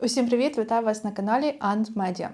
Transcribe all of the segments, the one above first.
Усім привіт! Вітаю вас на каналі Ant Media.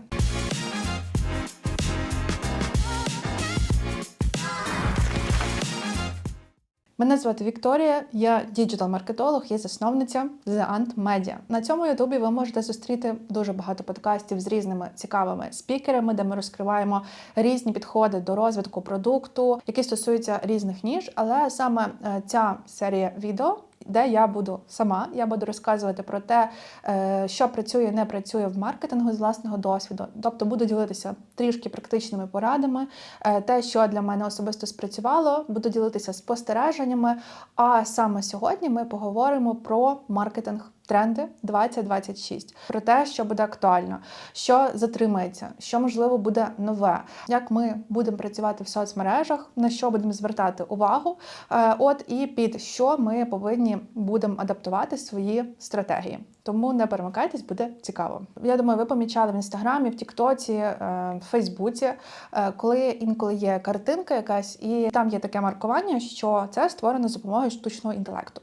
Мене звати Вікторія, я діджитал-маркетолог і засновниця The Ant Media. На цьому ютубі ви можете зустріти дуже багато подкастів з різними цікавими спікерами, де ми розкриваємо різні підходи до розвитку продукту, які стосуються різних ніж. Але саме е, ця серія відео де я буду сама. Я буду розказувати про те, е, що працює, не працює в маркетингу з власного досвіду. Тобто буду ділитися трішки практичними порадами, е, те, що для мене особисто спрацювало, буду ділитися спостереженнями. А саме сьогодні ми поговоримо про маркетинг Тренди 2026 про те, що буде актуально, що затримається, що можливо буде нове, як ми будемо працювати в соцмережах, на що будемо звертати увагу. Е, от і під що ми повинні будемо адаптувати свої стратегії. Тому не перемикайтесь, буде цікаво. Я думаю, ви помічали в інстаграмі, в Тіктоці, е, в Фейсбуці, е, коли інколи є картинка якась, і там є таке маркування, що це створено за допомогою штучного інтелекту.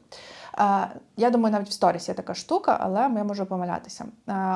Я думаю, навіть в сторіс є така штука, але я можу помилятися.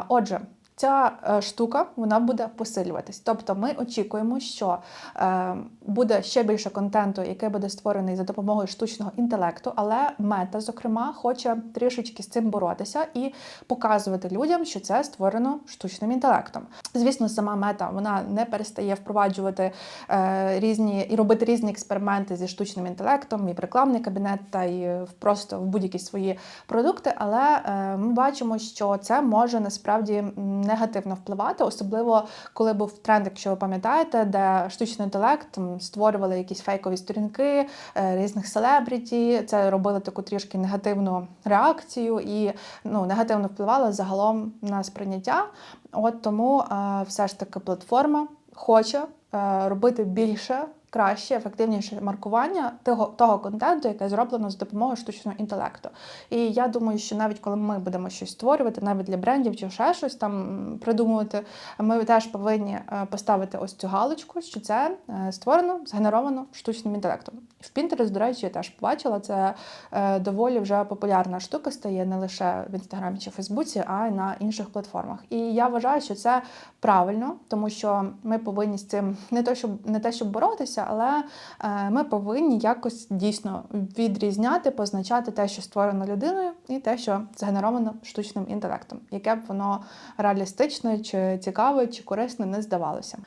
Отже, ця е, штука вона буде посилюватись. Тобто ми очікуємо, що е, буде ще більше контенту, який буде створений за допомогою штучного інтелекту, але мета, зокрема, хоче трішечки з цим боротися і показувати людям, що це створено штучним інтелектом. Звісно, сама мета вона не перестає впроваджувати е, різні і робити різні експерименти зі штучним інтелектом, і рекламний кабінет, та й просто в будь-які свої продукти. Але ми бачимо, що це може насправді негативно впливати, особливо коли був тренд, якщо ви пам'ятаєте, де штучний інтелект створювали якісь фейкові сторінки е, різних селебріті. Це робили таку трішки негативну реакцію і ну, негативно впливало загалом на сприйняття. От тому е, все ж таки платформа хоче е, робити більше краще, ефективніше маркування того того контенту, яке зроблено з допомогою штучного інтелекту. І я думаю, що навіть коли ми будемо щось створювати, навіть для брендів чи ще щось там придумувати, ми теж повинні е, поставити ось цю галочку, що це е, створено, згенеровано штучним інтелектом. В Pinterest, до речі, я теж побачила, це е, доволі вже популярна штука стає не лише в інстаграмі чи Фейсбуці, а й на інших платформах. І я вважаю, що це правильно, тому що ми повинні з цим не то, щоб не те, щоб боротися але е, ми повинні якось дійсно відрізняти, позначати те, що створено людиною, і те, що згенеровано штучним інтелектом, яке б воно реалістичне, чи цікаве, чи корисне не здавалося.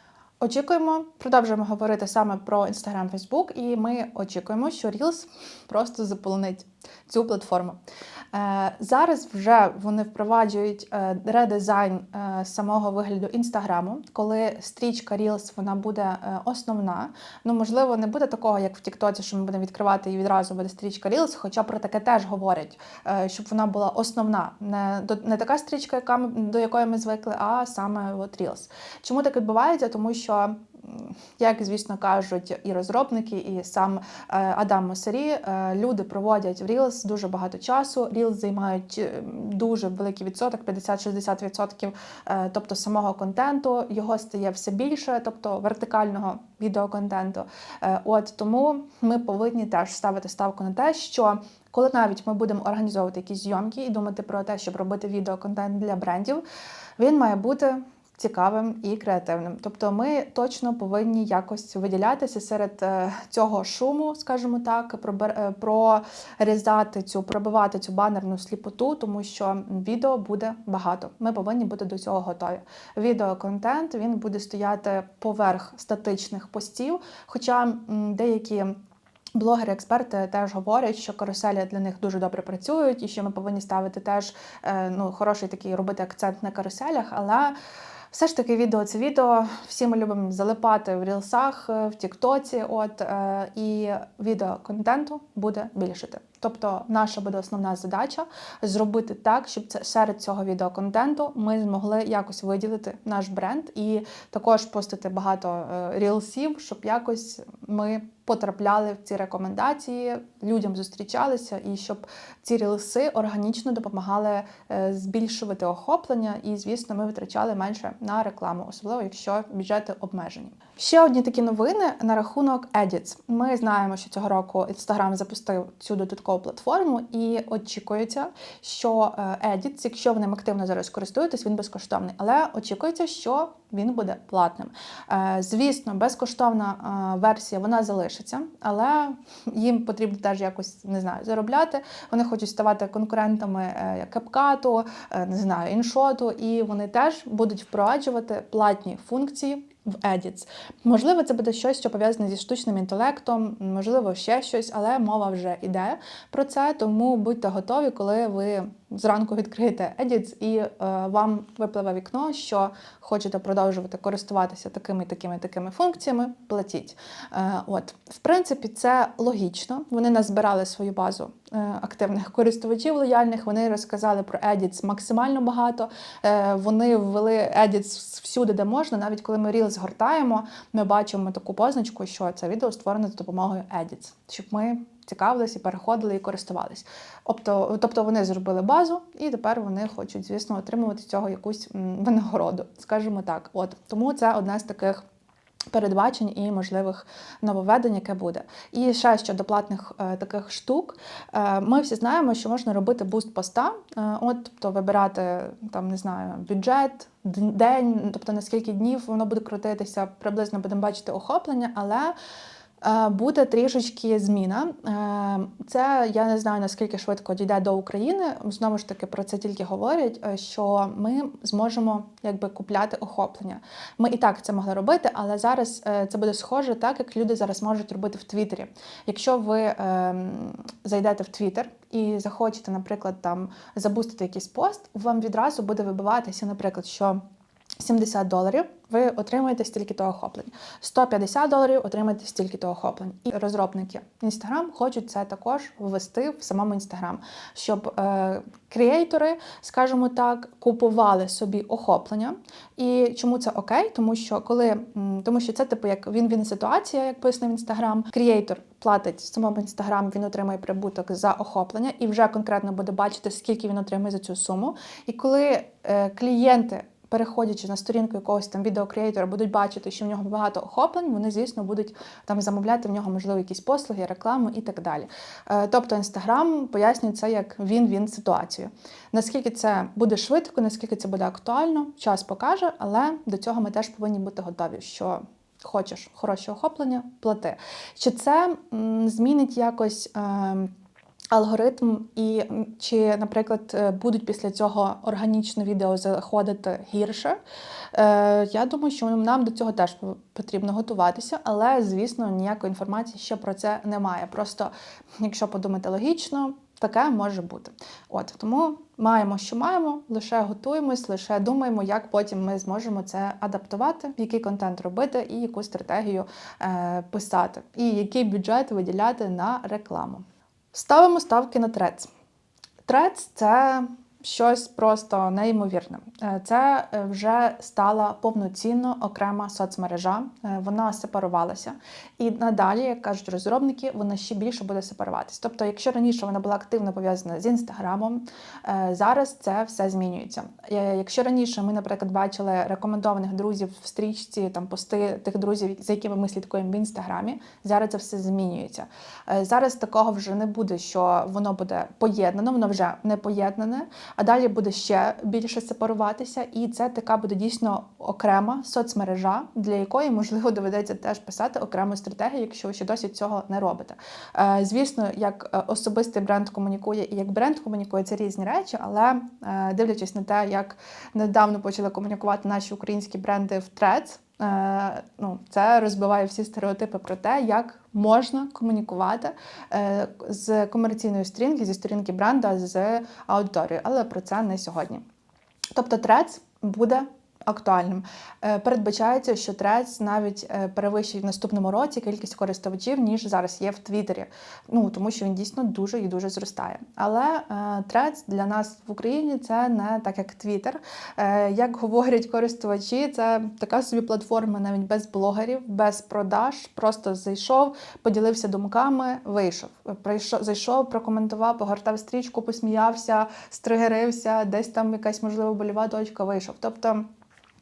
Очікуємо, продовжуємо говорити саме про Instagram, Facebook, і ми очікуємо, що Reels просто заполонить цю платформу. Е, зараз вже вони впроваджують е, редизайн е, самого вигляду інстаграму, коли стрічка Reels вона буде основна. Ну, можливо, не буде такого, як в Тіктоці, що ми будемо відкривати і відразу буде стрічка Reels, хоча про таке теж говорять, щоб вона була основна. Не не така стрічка, яка ми, до якої ми звикли, а саме от Reels. Чому так відбувається? Тому що як, звісно, кажуть і розробники, і сам е, Адам Мосері, е, люди проводять в Reels дуже багато часу. Reels займають е, дуже великий відсоток, 50-60%, тобто самого контенту. Його стає все більше, тобто вертикального відеоконтенту. От тому ми повинні теж ставити ставку на те, що коли навіть ми будемо організовувати якісь зйомки і думати про те, щоб робити відеоконтент для брендів, він має бути цікавим і креативним. Тобто ми точно повинні якось виділятися серед е, цього шуму, скажімо так, е, прорізати цю, пробивати цю банерну сліпоту, тому що відео буде багато. Ми повинні бути до цього готові. Відеоконтент він буде стояти поверх статичних постів, хоча деякі. Блогери, експерти теж говорять, що каруселі для них дуже добре працюють, і що ми повинні ставити теж е, ну хороший такий робити акцент на каруселях, але все ж таки, відео це відео. Всі ми любимо залипати в рілсах, е, в Тіктоці. От е, і відео контенту буде більшити. Тобто, наша буде основна задача зробити так, щоб це серед цього відеоконтенту ми змогли якось виділити наш бренд і також постити багато е, рілсів, щоб якось ми потрапляли в ці рекомендації, людям зустрічалися, і щоб ці рілси органічно допомагали е, збільшувати охоплення. І, звісно, ми витрачали менше на рекламу, особливо якщо бюджети обмежені. Ще одні такі новини на рахунок Edits. Ми знаємо, що цього року Instagram запустив цю додаткову таку платформу, і очікується, що е, Edits, якщо ви ним активно зараз користуєтесь, він безкоштовний, але очікується, що він буде платним. Е, Звісно, безкоштовна е, версія вона залишиться, але їм потрібно теж якось не знаю заробляти. Вони хочуть ставати конкурентами капкату, не знаю, іншоту, і вони теж будуть впроваджувати платні функції. В Edits. Можливо, це буде щось, що пов'язане зі штучним інтелектом, можливо, ще щось, але мова вже йде про це. Тому будьте готові, коли ви зранку відкриєте Edits і е, вам випливе вікно, що хочете продовжувати користуватися такими, такими, такими функціями, платіть. Е, от, в принципі, це логічно. Вони назбирали свою базу е, активних користувачів лояльних. Вони розказали про Edits максимально багато. Е, вони ввели Edits всюди, де можна. Навіть коли ми Reels згортаємо, ми бачимо таку позначку, що це відео створене за допомогою Edits, щоб ми цікавилися, переходили і користувались. Тобто, тобто вони зробили базу, і тепер вони хочуть, звісно, отримувати цього якусь винагороду, скажімо так. От тому це одне з таких. Передбачень і можливих нововведень, яке буде. І ще щодо платних е, таких штук. Е, ми всі знаємо, що можна робити буст поста, е, от, тобто вибирати там, не знаю, бюджет, день, тобто на скільки днів воно буде крутитися, приблизно будемо бачити охоплення, але буде трішечки зміна. Е, Це я не знаю наскільки швидко дійде до України. Знову ж таки, про це тільки говорять, е, що ми зможемо якби купляти охоплення. Ми і так це могли робити, але зараз е, це буде схоже, так як люди зараз можуть робити в Твіттері. Якщо ви ем, зайдете в Твіттер і захочете, наприклад, там забустити якийсь пост, вам відразу буде вибиватися, наприклад, що 70 доларів ви отримаєте стільки того охоплень. 150 доларів отримаєте стільки того охоплень. І розробники Instagram хочуть це також ввести в самому Instagram, щоб е, креатори, скажімо так, купували собі охоплення. І чому це окей? Тому що коли тому що це типу як він він ситуація, як пояснив Instagram, креатор платить самому Instagram, він отримує прибуток за охоплення і вже конкретно буде бачити, скільки він отримує за цю суму. І коли е, клієнти переходячи на сторінку якогось там відеокреатора, будуть бачити, що в нього багато охоплень, вони, звісно, будуть там замовляти в нього, можливо, якісь послуги, рекламу і так далі. Е, Тобто Інстаграм пояснює це як він-він ситуацію. Наскільки це буде швидко, наскільки це буде актуально, час покаже, але до цього ми теж повинні бути готові, що. Хочеш хороше охоплення, плати. Чи це м, змінить якось е, алгоритм, і чи, наприклад, е, будуть після цього органічне відео заходити гірше? Е, я думаю, що нам до цього теж потрібно готуватися, але, звісно, ніякої інформації ще про це немає. Просто, якщо подумати логічно, таке може бути. От тому маємо, що маємо, лише готуємось, лише думаємо, як потім ми зможемо це адаптувати, який контент робити і яку стратегію е, писати, і який бюджет виділяти на рекламу. Ставимо ставки на трец. Трец це щось просто неймовірне. Е, Це е, вже стала повноцінно окрема соцмережа. Е, Вона сепарувалася. І надалі, як кажуть розробники, вона ще більше буде сепаруватись. Тобто, якщо раніше вона була активно пов'язана з інстаграмом, зараз це все змінюється. Якщо раніше ми, наприклад, бачили рекомендованих друзів в стрічці, там пости тих друзів, за якими ми слідкуємо в інстаграмі, зараз це все змінюється. Зараз такого вже не буде, що воно буде поєднано, воно вже не поєднане, а далі буде ще більше сепаруватися, і це така буде дійсно окрема соцмережа, для якої можливо доведеться теж писати окрему стратегію, якщо ви ще досі цього не робите. Е, Звісно, як е, особистий бренд комунікує і як бренд комунікує, це різні речі, але е, дивлячись на те, як недавно почали комунікувати наші українські бренди в Е, ну, це розбиває всі стереотипи про те, як можна комунікувати е, з комерційної сторінки, зі сторінки бренда з аудиторією, але про це не сьогодні. Тобто, трец буде актуальним. Е, Передбачається, що Threads навіть е, перевищить в наступному році кількість користувачів, ніж зараз є в Твіттері. Ну тому що він дійсно дуже і дуже зростає. Але е, Threads для нас в Україні це не так, як. Е, Як говорять користувачі, це така собі платформа навіть без блогерів, без продаж. Просто зайшов, поділився думками, вийшов. Прийшов, зайшов, прокоментував, погортав стрічку, посміявся, стригерився, десь там якась можливо больова точка вийшов. Тобто.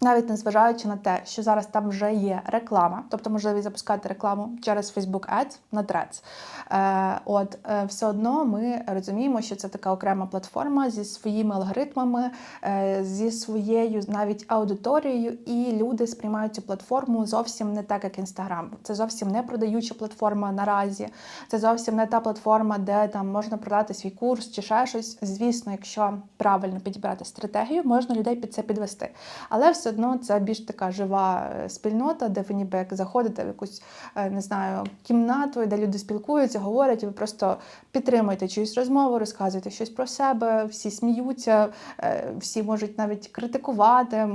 Навіть незважаючи на те, що зараз там вже є реклама, тобто можливість запускати рекламу через Facebook Ads на Threads. Е, От е, все одно ми розуміємо, що це така окрема платформа зі своїми алгоритмами, е, зі своєю навіть аудиторією, і люди сприймають цю платформу зовсім не так, як Instagram. Це зовсім не продаюча платформа наразі. Це зовсім не та платформа, де там можна продати свій курс чи ще щось. Звісно, якщо правильно підібрати стратегію, можна людей під це підвести. Але все одно це більш така жива е, спільнота, де ви ніби як заходите в якусь е, не знаю кімнату, де люди спілкуються, говорять, і ви просто підтримуєте чиюсь розмову, розказуєте щось про себе, всі сміються, е, всі можуть навіть критикувати.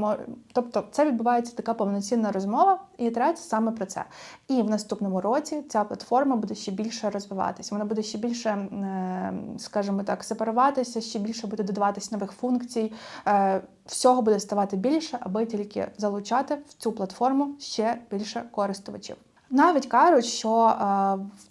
Тобто, це відбувається така повноцінна розмова, і третє саме про це. І в наступному році ця платформа буде ще більше розвиватися. Вона буде ще більше, скажімо так, сепаруватися, ще більше буде додаватись нових функцій. Всього буде ставати більше, аби тільки залучати в цю платформу ще більше користувачів. Навіть кажуть, що е,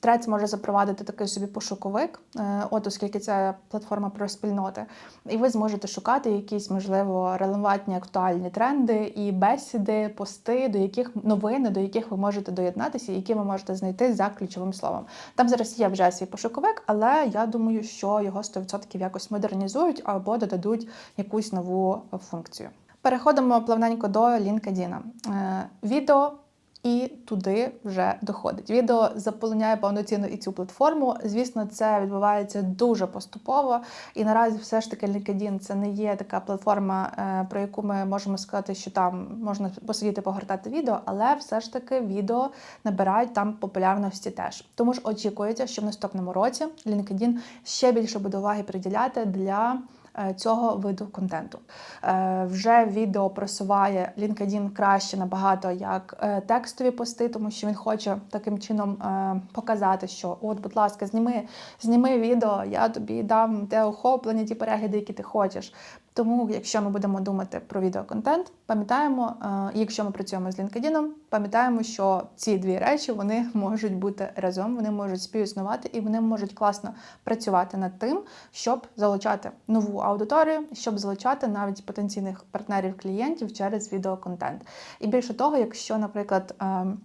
Threads може запровадити такий собі пошуковик, е, от оскільки це платформа про спільноти, і ви зможете шукати якісь, можливо, релевантні актуальні тренди і бесіди, пости, до яких новини, до яких ви можете доєднатися, які ви можете знайти за ключовим словом. Там зараз є вже свій пошуковик, але я думаю, що його 100% якось модернізують або додадуть якусь нову функцію. Переходимо плавненько до LinkedIn. Е, Відео і туди вже доходить. Відео заполоняє повноцінно і цю платформу. Звісно, це відбувається дуже поступово. І наразі все ж таки LinkedIn це не є така платформа, е, про яку ми можемо сказати, що там можна посидіти погортати відео, але все ж таки відео набирають там популярності теж. Тому ж очікується, що в наступному році LinkedIn ще більше буде уваги приділяти для цього виду контенту. Е, Вже відео просуває LinkedIn краще набагато як е, текстові пости, тому що він хоче таким чином е, показати, що от, будь ласка, зніми, зніми відео, я тобі дам те охоплення, ті перегляди, які ти хочеш. Тому, якщо ми будемо думати про відеоконтент, пам'ятаємо, е, якщо ми працюємо з LinkedIn, пам'ятаємо, що ці дві речі вони можуть бути разом, вони можуть співіснувати і вони можуть класно працювати над тим, щоб залучати нову аудиторію, щоб залучати навіть потенційних партнерів клієнтів через відеоконтент. І більше того, якщо, наприклад, ем,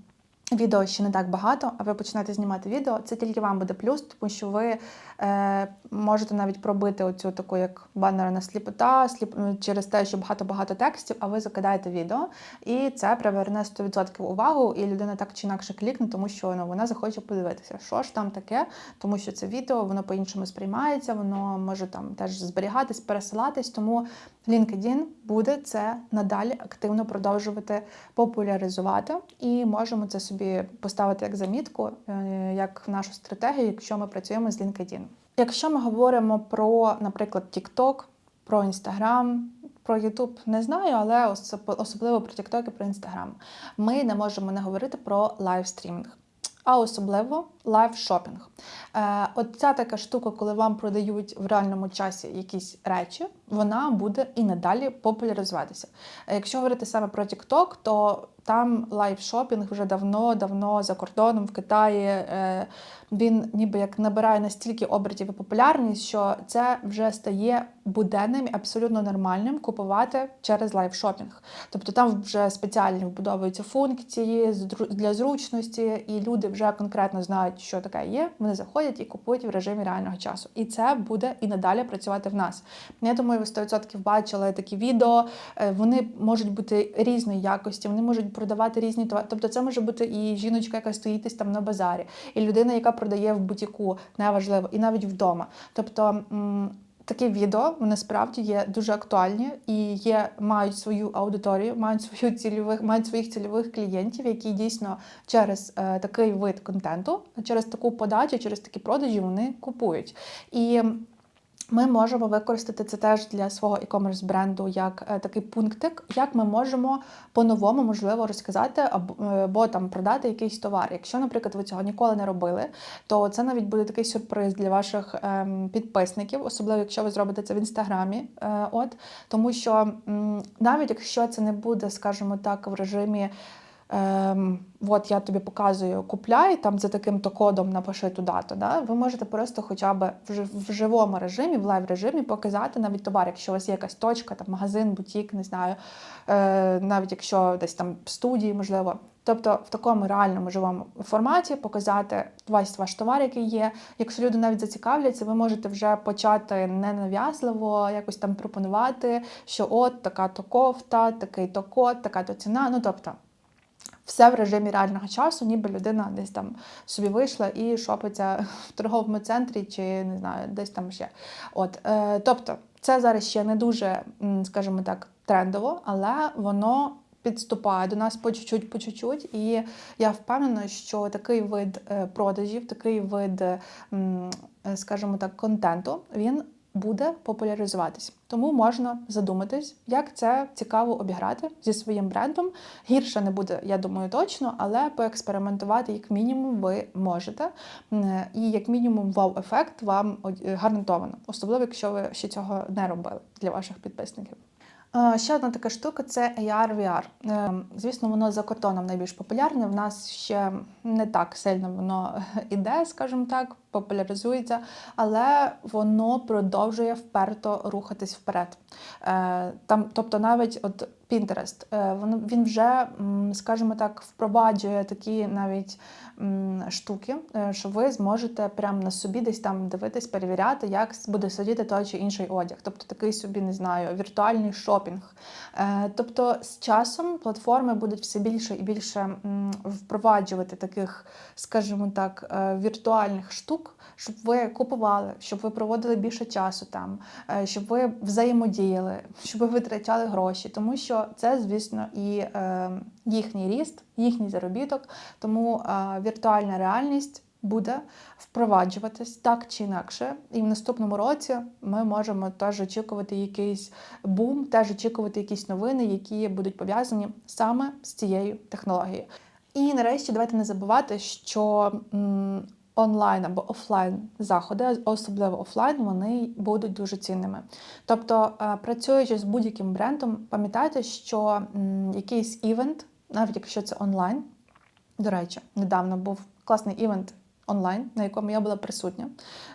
Відео ще не так багато, а ви починаєте знімати відео, це тільки вам буде плюс, тому що ви е, можете навіть пробити оцю таку як банерна сліпота, сліп, ну, через те, що багато-багато текстів, а ви закидаєте відео, і це приверне 100% увагу, і людина так чи інакше клікне, тому що ну, вона захоче подивитися, що ж там таке, тому що це відео, воно по-іншому сприймається, воно може там теж зберігатись, пересилатись. Тому LinkedIn буде це надалі активно продовжувати популяризувати, і можемо це собі поставити як замітку, е, як нашу стратегію, якщо ми працюємо з LinkedIn. Якщо ми говоримо про, наприклад, TikTok, про Instagram, про YouTube не знаю, але особливо про TikTok і про Instagram, ми не можемо не говорити про лайвстрімінг. А особливо лайв-шопінг. Е, от ця така штука, коли вам продають в реальному часі якісь речі, вона буде і надалі популяризуватися. Е, Якщо говорити саме про TikTok, то там лайв-шопінг вже давно-давно за кордоном в Китаї. Він ніби як набирає настільки обертів і популярність, що це вже стає буденним і абсолютно нормальним купувати через лайв-шопінг. Тобто там вже спеціально вбудовуються функції для зручності, і люди вже конкретно знають, що таке є. Вони заходять і купують в режимі реального часу. І це буде і надалі працювати в нас. Я думаю, ви 100% бачили такі відео. Е, Вони можуть бути різної якості, вони можуть продавати різні товари. Тобто, це може бути і жіночка, яка стоїть там на базарі, і людина, яка продає в бутіку, неважливо, і навіть вдома. Тобто. Такі відео вони справді є дуже актуальні і є, мають свою аудиторію, мають свою цільових, мають своїх цільових клієнтів, які дійсно через е, такий вид контенту, через таку подачу, через такі продажі вони купують. І ми можемо використати це теж для свого e-commerce бренду як е, такий пунктик, як ми можемо по-новому можливо розказати або, е, або там продати якийсь товар. Якщо, наприклад, ви цього ніколи не робили, то це навіть буде такий сюрприз для ваших ем, підписників, особливо якщо ви зробите це в інстаграмі. Е, от тому що м, навіть якщо це не буде, скажімо так, в режимі ем, от я тобі показую, купляй там за таким-то кодом напиши ту дату. Да? Ви можете просто хоча б в, в живому режимі, в лайв режимі показати навіть товар, якщо у вас є якась точка, там магазин, бутік, не знаю, е, навіть якщо десь там студії, можливо. Тобто в такому реальному живому форматі показати весь ваш товар, який є. Якщо люди навіть зацікавляться, ви можете вже почати ненав'язливо якось там пропонувати, що от така то кофта, такий то код, така то ціна. Ну тобто все в режимі реального часу, ніби людина десь там собі вийшла і шопиться в торговому центрі чи не знаю, десь там ще. От, е, тобто, це зараз ще не дуже, скажімо так, трендово, але воно підступає до нас по чуть-чуть, по чуть-чуть. І я впевнена, що такий вид е, продажів, такий вид, е, скажімо так, контенту, він буде популяризуватись. Тому можна задуматись, як це цікаво обіграти зі своїм брендом. Гірше не буде, я думаю, точно, але поекспериментувати як мінімум ви можете. І як мінімум вау-ефект вам е, гарантовано, особливо якщо ви ще цього не робили для ваших підписників. Ще одна така штука це AR VR. Е, Звісно, воно за кордоном найбільш популярне. В нас ще не так сильно воно іде, скажімо так, популяризується, але воно продовжує вперто рухатись вперед. Е, Там, тобто, навіть от Pinterest, е, він вже, скажімо так, впроваджує такі навіть штуки, е, що ви зможете прямо на собі десь там дивитись, перевіряти, як буде сидіти той чи інший одяг. Тобто такий собі, не знаю, віртуальний шопінг. Тобто з часом платформи будуть все більше і більше впроваджувати таких, скажімо так, віртуальних штук, щоб ви купували, щоб ви проводили більше часу там, е, щоб ви взаємодіяли, щоб ви витрачали гроші, тому що це, звісно, і е, їхній ріст, їхній заробіток. Тому е, віртуальна реальність буде впроваджуватись так чи інакше. І в наступному році ми можемо теж очікувати якийсь бум, теж очікувати якісь новини, які будуть пов'язані саме з цією технологією. І нарешті давайте не забувати, що онлайн або офлайн заходи, особливо офлайн, вони будуть дуже цінними. Тобто, е, працюючи з будь-яким брендом, пам'ятайте, що якийсь івент, навіть якщо це онлайн, до речі, недавно був класний івент онлайн, на якому я була присутня.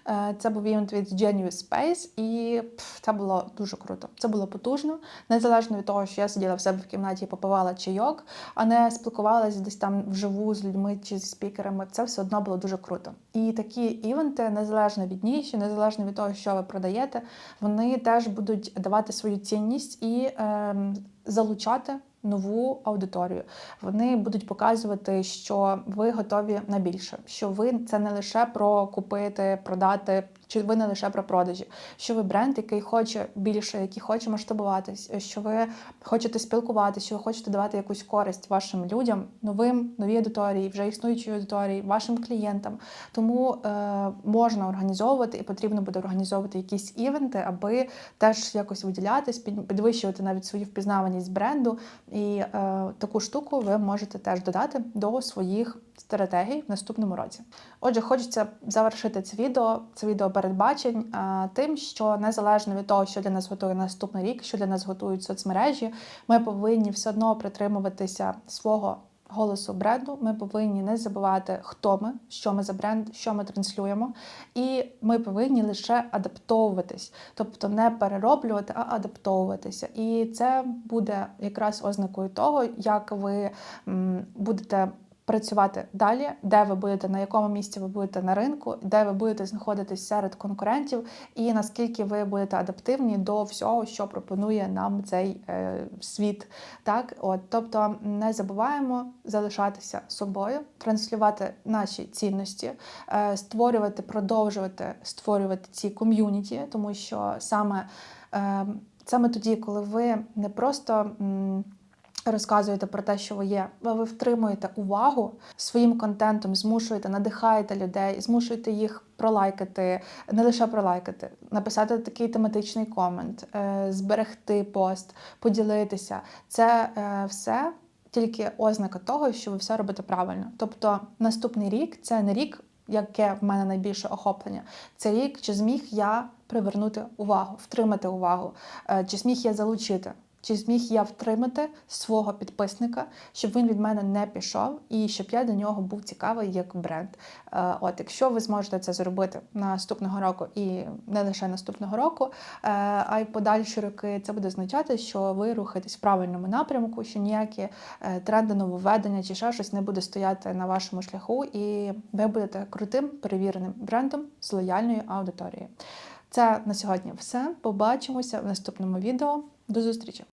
Е, Це був івент від Genius Space, і це було дуже круто. Це було потужно, незалежно від того, що я сиділа в себе в кімнаті і попивала чайок, а не спілкувалася десь там вживу з людьми чи зі спікерами. Це все одно було дуже круто. І такі івенти, незалежно від ніші, незалежно від того, що ви продаєте, вони теж будуть давати свою цінність і ем, залучати нову аудиторію. Вони будуть показувати, що ви готові на більше, що ви це не лише про купити, продати, чи ви не лише про продажі, що ви бренд, який хоче більше, який хоче масштабуватись, що ви хочете спілкуватися, що ви хочете давати якусь користь вашим людям, новим, новій аудиторії, вже існуючій аудиторії, вашим клієнтам. Тому е, можна організовувати і потрібно буде організовувати якісь івенти, аби теж якось виділятись, під- підвищувати навіть свою впізнаваність бренду. І е, таку штуку ви можете теж додати до своїх стратегій в наступному році. Отже, хочеться завершити це відео, це відео передбачень е, тим, що незалежно від того, що для нас готує наступний рік, що для нас готують соцмережі, ми повинні все одно притримуватися свого голосу бренду. Ми повинні не забувати, хто ми, що ми за бренд, що ми транслюємо, і ми повинні лише адаптовуватись, тобто не перероблювати, а адаптовуватися. І це буде якраз ознакою того, як ви будете. Працювати далі, де ви будете, на якому місці ви будете на ринку, де ви будете знаходитись серед конкурентів, і наскільки ви будете адаптивні до всього, що пропонує нам цей е, світ. Так, от, тобто не забуваємо залишатися собою, транслювати наші цінності, е, створювати, продовжувати створювати ці ком'юніті, тому що саме, е, саме тоді, коли ви не просто. Розказуєте про те, що ви є, ви втримуєте увагу своїм контентом, змушуєте, надихаєте людей, змушуєте їх пролайкати, не лише пролайкати, написати такий тематичний комент, е, зберегти пост, поділитися. Це е, все тільки ознака того, що ви все робите правильно. Тобто наступний рік це не рік, яке в мене найбільше охоплення. Це рік, чи зміг я привернути увагу, втримати увагу, е, чи зміг я залучити Чи зміг я втримати свого підписника, щоб він від мене не пішов, і щоб я для нього був цікавий як бренд? Е, От, якщо ви зможете це зробити наступного року і не лише наступного року, е, а й подальші роки, це буде означати, що ви рухаєтесь в правильному напрямку, що ніякі е, тренди нововведення чи ще щось не буде стояти на вашому шляху, і ви будете крутим перевіреним брендом з лояльною аудиторією. Це на сьогодні все. Побачимося в наступному відео. До зустрічі!